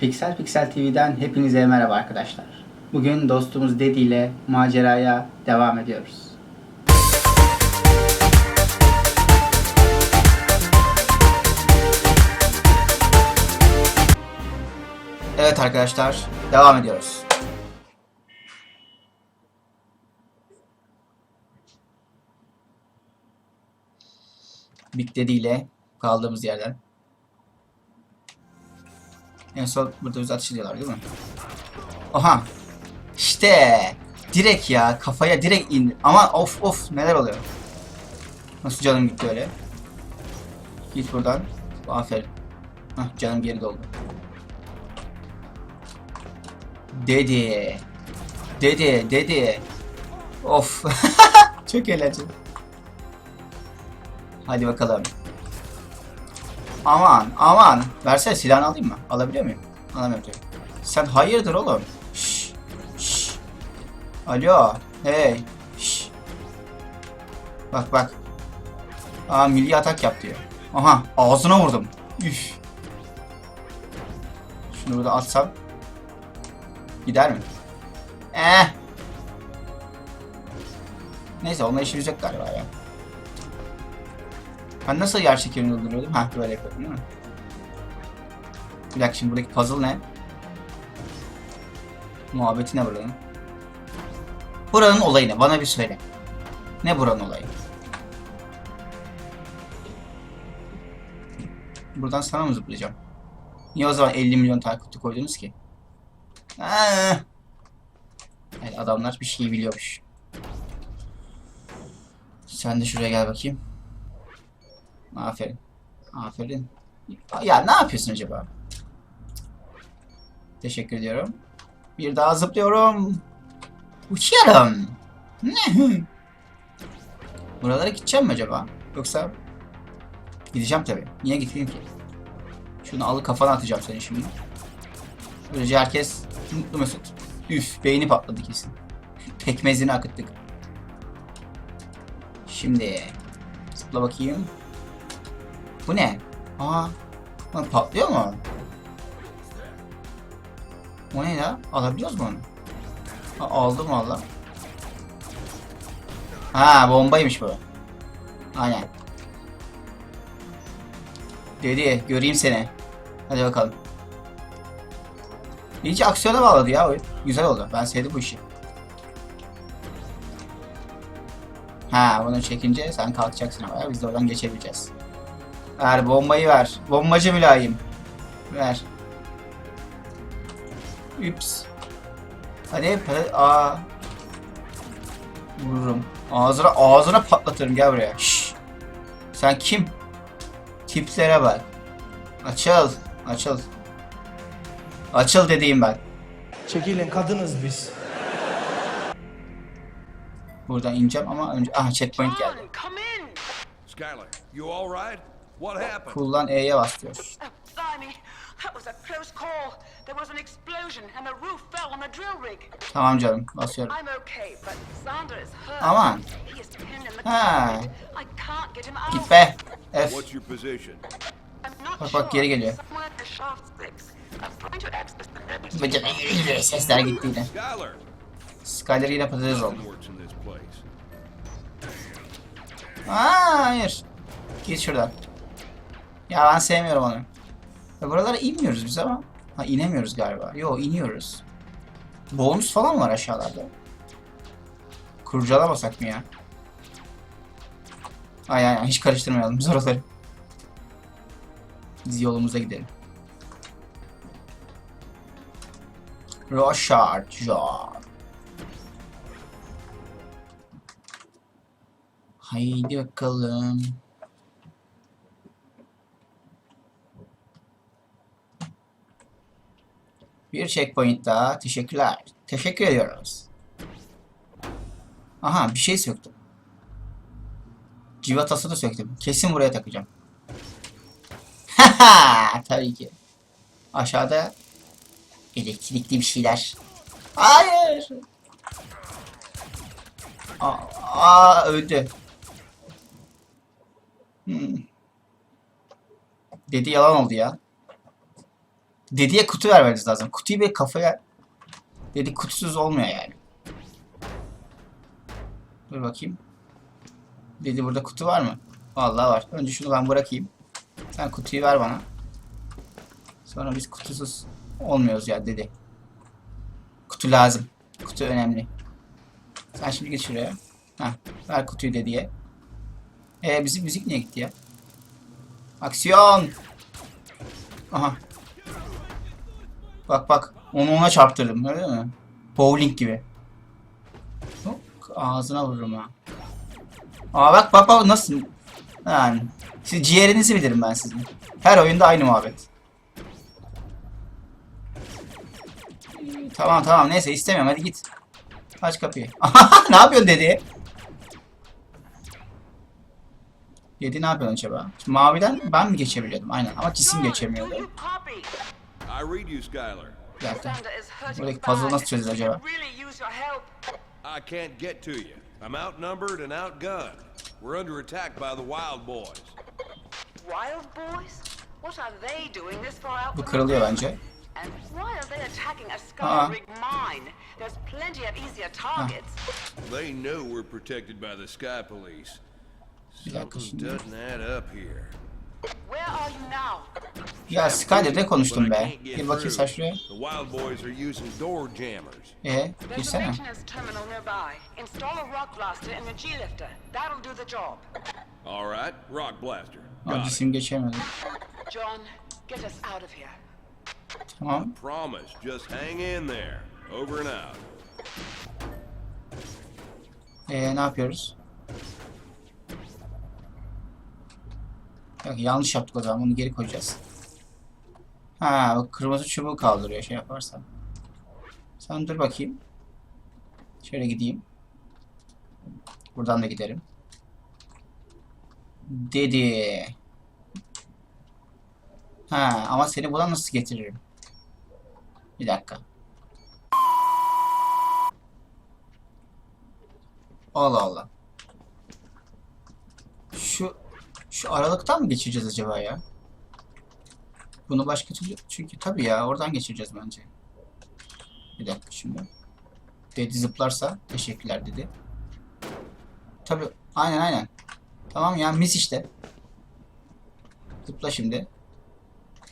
Pixel Pixel TV'den hepinize merhaba arkadaşlar. Bugün dostumuz Dedi ile maceraya devam ediyoruz. Evet arkadaşlar, devam ediyoruz. Big Daddy ile kaldığımız yerden. En son burada bizi ateş ediyorlar değil mi? Aha. İşte. Direkt ya. Kafaya direkt in. Ama of of neler oluyor. Nasıl canım gitti öyle. Git buradan. Aferin. Hah canım geri doldu. Dedi. Dedi. Dedi. Of. Çok eğlenceli. Hadi bakalım. Aman aman. Versene silahını alayım mı? Alabiliyor muyum? Alamıyorum. Sen hayırdır oğlum? Şşş. Şşş. Alo. Hey. Şşş. Bak bak. Aa milli atak yap diyor. Aha ağzına vurdum. Üf. Şunu burada atsam. Gider mi? Eh. Neyse onunla işimiz yok galiba ya. Ben nasıl yer çekimini öldürüyordum? Ha böyle yapıyordum değil mi? Bir dakika şimdi buradaki puzzle ne? Muhabbeti ne buranın? Buranın olayı ne? Bana bir söyle. Ne buranın olayı? Buradan sana mı zıplayacağım? Niye o zaman 50 milyon takipçi koydunuz ki? Aa! Evet, adamlar bir şey biliyormuş. Sen de şuraya gel bakayım. Aferin. Aferin. Ya ne yapıyorsun acaba? Teşekkür ediyorum. Bir daha zıplıyorum. Uçuyorum. Buralara gideceğim mi acaba? Yoksa gideceğim tabii. Niye gitmeyeyim ki? Şunu alı kafana atacağım seni şimdi. Böylece herkes mutlu mesut. Üf beyni patladı kesin. Pekmezini akıttık. Şimdi zıpla bakayım. Bu ne? Aa, patlıyor mu? O ne ya? Alabiliyoruz mu onu? Ha, aldım valla. Ha bombaymış bu. Aynen. Dedi göreyim seni. Hadi bakalım. İyice aksiyona bağladı ya oyun. Güzel oldu. Ben sevdim bu işi. Ha bunu çekince sen kalkacaksın ama biz de oradan geçebileceğiz. Ver bombayı ver. Bombacı mülayim. Ver. Üps. Hadi hadi. Aa. Vururum. Ağzına ağzına patlatırım gel buraya. Şşş. Sen kim? Tiplere bak. Açıl. Açıl. Açıl dediğim ben. Çekilin kadınız biz. Buradan ineceğim ama önce... Ah checkpoint geldi. John, come in. Skylar, you all right? What happened? Kullan E'ye bas diyor. Blimey. That was a close call. There was an explosion and the roof fell on the drill rig. Tamam canım basıyorum. I'm okay, but Xander is hurt. Aman. He is pinned in the Ha. I can't get him out. Git be. F. What's your position? I'm not Bak, bak, geri geliyor. Somewhere in the shaft sticks. I'm trying to access the register. Bıcık yürü, Sesler gitti yine. Skyler yine patates oldu. Aa, hayır. Git şuradan. Ya ben sevmiyorum onu. Ya buralara inmiyoruz biz ama. Ha inemiyoruz galiba. Yo iniyoruz. Bonus falan var aşağılarda. Kurcalamasak mı ya? Ay ay ay hiç karıştırmayalım biz oraları. Biz yolumuza gidelim. Roşard Jar. Haydi bakalım. Bir checkpoint daha. Teşekkürler. Teşekkür ediyoruz. Aha bir şey söktüm. Civatası da söktüm. Kesin buraya takacağım. Haha tabii ki. Aşağıda elektrikli bir şeyler. Hayır. Aa, aa öldü. Hmm. Dedi yalan oldu ya. Dediye kutu vermeniz lazım. Kutuyu bir kafaya... Dedi kutusuz olmuyor yani. Dur bakayım. Dedi burada kutu var mı? Vallahi var. Önce şunu ben bırakayım. Sen kutuyu ver bana. Sonra biz kutusuz olmuyoruz ya dedi. Kutu lazım. Kutu önemli. Sen şimdi geç şuraya. Heh, ver kutuyu dediye. Ee bizim müzik niye gitti ya? Aksiyon! Aha. Bak bak. Onu ona çarptırdım. Öyle mi? Bowling gibi. Hop, ağzına vururum ha. Aa bak bak bak nasıl? Yani. Siz ciğerinizi bilirim ben sizin. Her oyunda aynı muhabbet. Tamam tamam neyse istemiyorum hadi git. Aç kapıyı. ne yapıyorsun dedi? Dedi ne yapıyorsun acaba? Şimdi maviden ben mi geçebiliyordum? Aynen ama cisim geçemiyordu. You copy? I read you, Skylar. Bir dakika. Sander is hurting Buradaki puzzle'ı nasıl çözeceğiz acaba? Really use your help. I can't get to you. I'm outnumbered and outgunned. We're under attack by the Wild Boys. Wild boys? What are they doing this far out Bu from kırılıyor the bence. And why are they attacking a Aa. Sky Rig mine? There's plenty of easier targets. They know we're protected by the Sky Police. Bir dakika Something doesn't add up here. Ya Skyler'de konuştum be. Gir bakayım sen şuraya. Ee, girsene. maintenance terminal nearby. Install a rock blaster cisim geçemedi. John, get us out of here. Tamam. Promise, just hang in there. Over and out. Ee, ne yapıyoruz? Yok, yanlış yaptık o zaman. Bunu geri koyacağız. Ha, o kırmızı çubuğu kaldırıyor şey yaparsan. Sen dur bakayım. Şöyle gideyim. Buradan da giderim. Dedi. Ha, ama seni buradan nasıl getiririm? Bir dakika. Allah Allah. Şu şu aralıktan mı geçeceğiz acaba ya? Bunu başka türlü çünkü tabii ya oradan geçeceğiz bence. Bir dakika şimdi. Dedi zıplarsa teşekkürler dedi. Tabii aynen aynen. Tamam ya mis işte. Zıpla şimdi.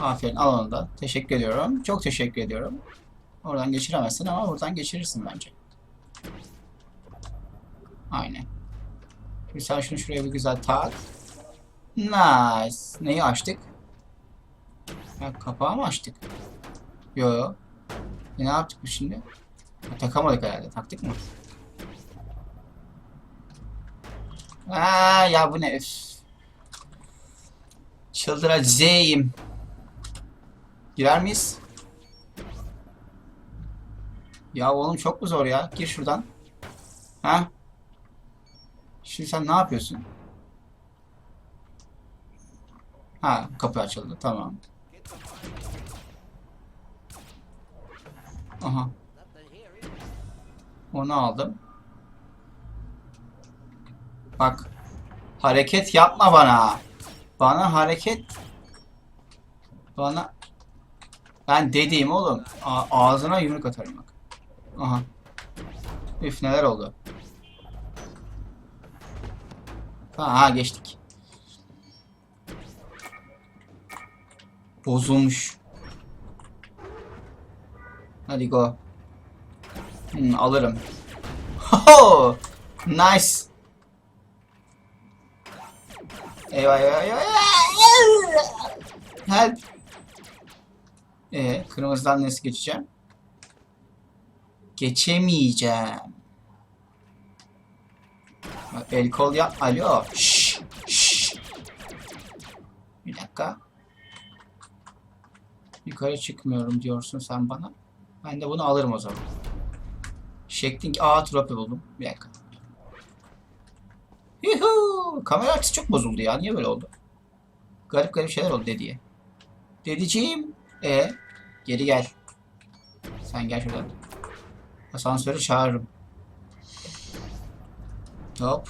Aferin al onu da. Teşekkür ediyorum. Çok teşekkür ediyorum. Oradan geçiremezsin ama buradan geçirirsin bence. Aynen. Şimdi sen şunu şuraya bir güzel tak. Nice. Neyi açtık? Ha, kapağı mı açtık? Yo. E, ne yaptık biz şimdi? Ha, takamadık herhalde. Taktık mı? Aa ya bu ne? Üf. Çıldıracağım. Girer miyiz? Ya oğlum çok mu zor ya? Gir şuradan. Ha? Şimdi sen ne yapıyorsun? Ha kapı açıldı tamam. Aha. Onu aldım. Bak. Hareket yapma bana. Bana hareket. Bana. Ben dediğim oğlum. A- ağzına yumruk atarım bak. Aha. Üf neler oldu. Ha, ha geçtik. Bozulmuş. Hadi go. Hmm, alırım. Ho! Nice. Eyvah eyvah eyvah. Help. Ee, kırmızıdan nasıl geçeceğim? Geçemeyeceğim. Bak el kol yap. Alo. Şşş. Şşş. Bir dakika. Yukarı çıkmıyorum diyorsun sen bana. Ben de bunu alırım o zaman. Şeklin Aa tropi buldum. Bir dakika. Yuhuu. Kamera açısı çok bozuldu ya. Niye böyle oldu? Garip garip şeyler oldu dediye. Dediciğim. E geri gel. Sen gel şuradan. Asansörü çağırırım. Hop.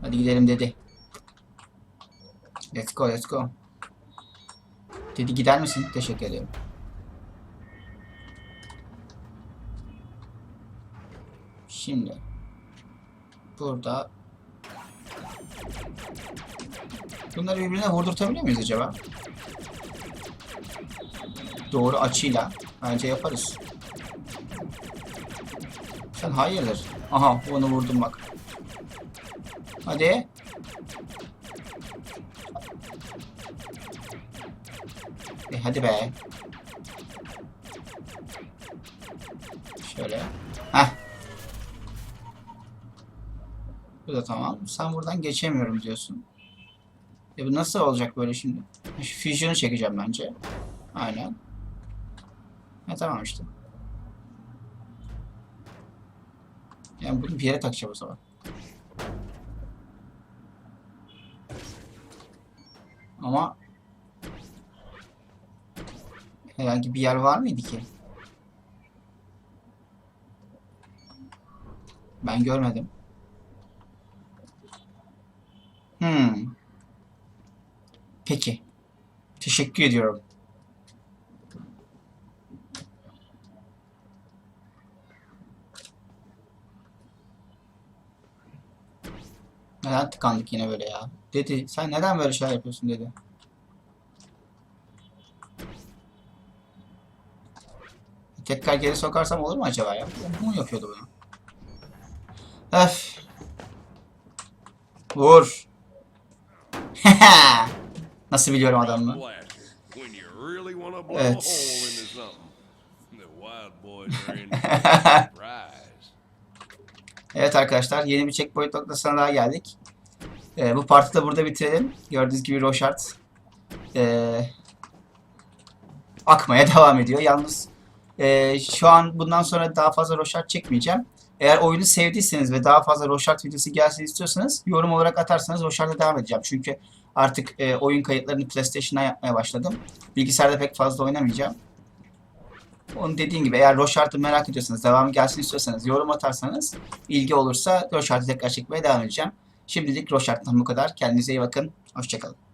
Hadi gidelim dedi. Let's go, let's go. Dedi gider misin? Teşekkür ederim. Şimdi burada bunları birbirine vurdurtabiliyor muyuz acaba? Doğru açıyla bence yaparız. Sen hayırdır? Aha onu vurdum bak. Hadi. Hadi be. Şöyle. Heh. Bu da tamam. Sen buradan geçemiyorum diyorsun. E bu nasıl olacak böyle şimdi? Şu Fusion'u çekeceğim bence. Aynen. Ha tamam işte. Yani bunu bir yere takacağım o zaman. Ama herhangi bir yer var mıydı ki? Ben görmedim. Hmm. Peki. Teşekkür ediyorum. Neden tıkandık yine böyle ya? Dedi. Sen neden böyle şeyler yapıyorsun dedi. Tekrar geri sokarsam olur mu acaba ya? Bu mu yapıyordu bunu? Öf. Vur. Nasıl biliyorum adamı? Evet. Evet arkadaşlar yeni bir checkpoint noktasına daha geldik. Ee, bu partı da burada bitirelim. Gördüğünüz gibi Rochard ee, akmaya devam ediyor. Yalnız ee, şu an bundan sonra daha fazla Rochard çekmeyeceğim. Eğer oyunu sevdiyseniz ve daha fazla Rochard videosu gelsin istiyorsanız yorum olarak atarsanız Rochard'a devam edeceğim. Çünkü artık ee, oyun kayıtlarını PlayStation'dan yapmaya başladım. Bilgisayarda pek fazla oynamayacağım. Onun dediğim gibi eğer Rochard'ı merak ediyorsanız, devamı gelsin istiyorsanız yorum atarsanız ilgi olursa Rochard'ı tekrar çekmeye devam edeceğim. Şimdilik Rochard'dan bu kadar. Kendinize iyi bakın. Hoşçakalın.